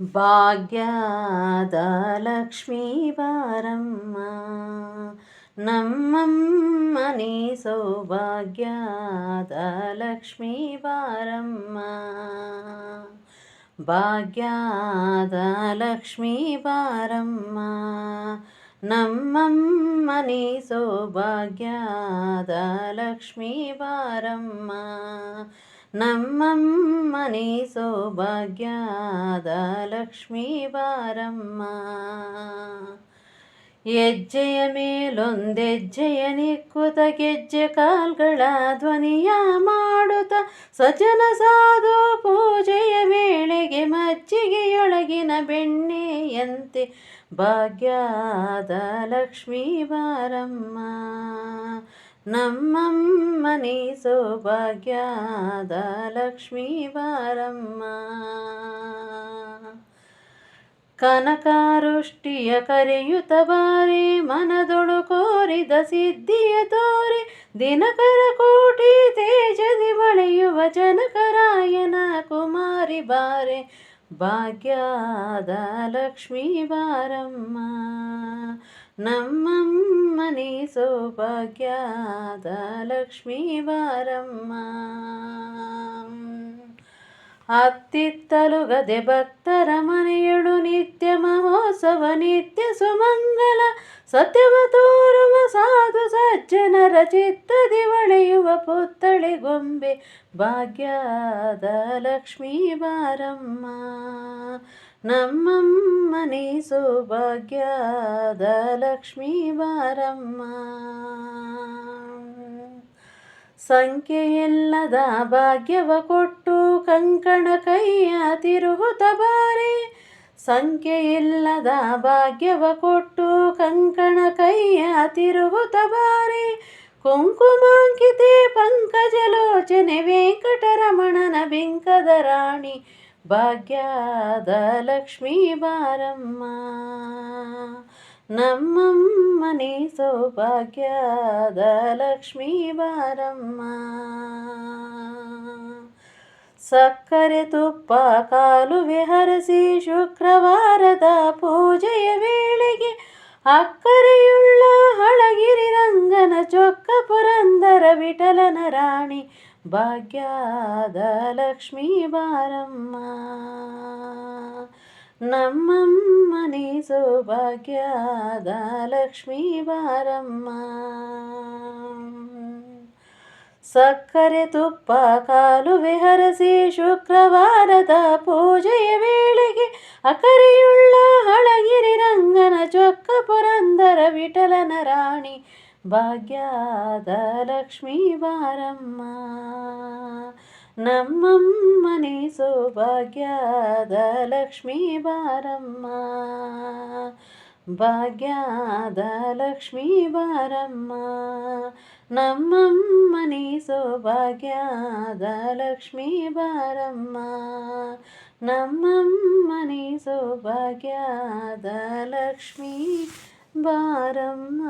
ಭಾಗ್ಯದ ಲಕ್ಷ್ಮೀ ಬಾರಮ್ಮ ನಮ್ಮಮ್ಮನಿ ಸೌಭಾಗ್ಯದ ಲಕ್ಷ್ಮೀ ಬಾರಮ್ಮ ಭಾಗ್ಯದ ಲಕ್ಷ್ಮೀ ಬಾರಮ್ಮ ನಮ್ಮಮ್ಮನಿ ಸೌಭಾಗ್ಯದ ಲಕ್ಷ್ಮೀ ಬಾರಮ್ಮ. ಹೆಜ್ಜೆಯ ಮೇಲೊಂದೆಜ್ಜೆಯ ನಿಕ್ಕುತ ಗೆಜ್ಜೆ ಕಾಲ್ಗಳ ಧ್ವನಿಯ ಮಾಡುತ್ತ ಸಜನ ಸಾಧು ಪೂಜೆಯ ವೇಳೆಗೆ ಮಜ್ಜಿಗೆಯೊಳಗಿನ ಬೆಣ್ಣೆಯಂತೆ ಭಾಗ್ಯದ ಲಕ್ಷ್ಮೀ ಬಾರಮ್ಮ. ನಮ್ಮಮ್ಮನಿ ಸೌಭಾಗ್ಯದ ಲಕ್ಷ್ಮೀ ಬಾರಮ್ಮ ಕನಕಾರುಷ್ಟಿಯ ಕರೆಯುತ ಬಾರಿ, ಮನದೊಳು ಕೋರಿದ ಸಿದ್ಧಿಯ ತೋರಿ, ದಿನಕರ ಕೋಟಿ ತೇಜದಿ ಬಳೆಯುವ ಜನಕರಾಯನ ಕುಮಾರಿ ಬಾರೆ ಭಾಗ್ಯದ ಲಕ್ಷ್ಮೀ ಬಾರಮ್ಮ ನಮ್ಮಮ್ಮನಿ ಸೌಭಾಗ್ಯದ ಲಕ್ಷ್ಮೀ ಬಾರಮ್ಮ. ಅತ್ತಿತ್ತಲು ಗದೆ ಭಕ್ತರ ಮನೆಯಳು ನಿತ್ಯ ಮಹೋತ್ಸವ, ನಿತ್ಯ ಸುಮಂಗಲ, ಸತ್ಯವ ತೋರುವ ಸಾಧು ಸಜ್ಜನರ ಚಿತ್ತದಿ ಒಳೆಯುವ ಪುತ್ತಳಿ ಗೊಂಬೆ ಭಾಗ್ಯದ ಲಕ್ಷ್ಮೀ ಬಾರಮ್ಮ. ನಮ್ಮಮ್ಮನಿ ಸೌಭಾಗ್ಯದ ಲಕ್ಷ್ಮೀ ಬಾರಮ್ಮ. ಸಂಖ್ಯೆಯಿಲ್ಲದ ಭಾಗ್ಯವ ಕೊಟ್ಟು ಕಂಕಣ ಕೈಯ ತಿರುಹುತ ಬಾರೆ. ಸಂಖ್ಯೆಯಿಲ್ಲದ ಭಾಗ್ಯವ ಕೊಟ್ಟು ಕಂಕಣ ಕೈಯ ತಿರುಹುತ ಬಾರೆ. ಕುಂಕುಮಾಂಕಿತೆ ಪಂಕಜಲೋಚನೆ ವೆಂಕಟರಮಣನ ಬಿಂಕದ ರಾಣಿ ಭಾಗ್ಯದ ಲಕ್ಷ್ಮೀ ಬಾರಮ್ಮ, ನಮ್ಮಮ್ಮನಿ ಸೌಭಾಗ್ಯದ ಲಕ್ಷ್ಮೀ ಬಾರಮ್ಮ. ಸಕ್ಕರೆ ತುಪ್ಪ ಕಾಲುವೆ ಹರಸಿ ಶುಕ್ರವಾರದ ಪೂಜೆಯ ವೇಳೆಗೆ ಅಕ್ಕರೆಯುಳ್ಳ ಭಾಗ್ಯದ ಲಕ್ಷ್ಮೀ ಬಾರಮ್ಮ. ನಮ್ಮಮ್ಮನಿ ಸೌಭಾಗ್ಯದ ಲಕ್ಷ್ಮೀ ಬಾರಮ್ಮ. ಸಕ್ಕರೆ ತುಪ್ಪ ಕಾಲುವೆ ಹರಸಿ ಶುಕ್ರವಾರದ ಪೂಜೆಯ ವೇಳೆಗೆ ಅಕರೆಯುಳ್ಳ ಹಳಗಿರಿ ರಂಗನ ಚೊಕ್ಕ ಪುರಂದರ ವಿಠಲನ ರಾಣಿ ಭಾಗ್ಯದ ಲಕ್ಷ್ಮೀ ಬಾರಮ್ಮ ನಮ್ಮಮ್ಮನಿ ಸೌಭಾಗ್ಯದ ಲಕ್ಷ್ಮೀ ಬಾರಮ್ಮ ಭಾಗ್ಯದ ಲಕ್ಷ್ಮೀ ಬಾರಮ್ಮ ನಮ್ಮಮ್ಮನಿ ಸೌಭಾಗ್ಯದ ಲಕ್ಷ್ಮೀ ಬಾರಮ್ಮ ನಮ್ಮಮ್ಮನಿ ಸೌಭಾಗ್ಯದ ಲಕ್ಷ್ಮೀ ಬಾರಮ್ಮ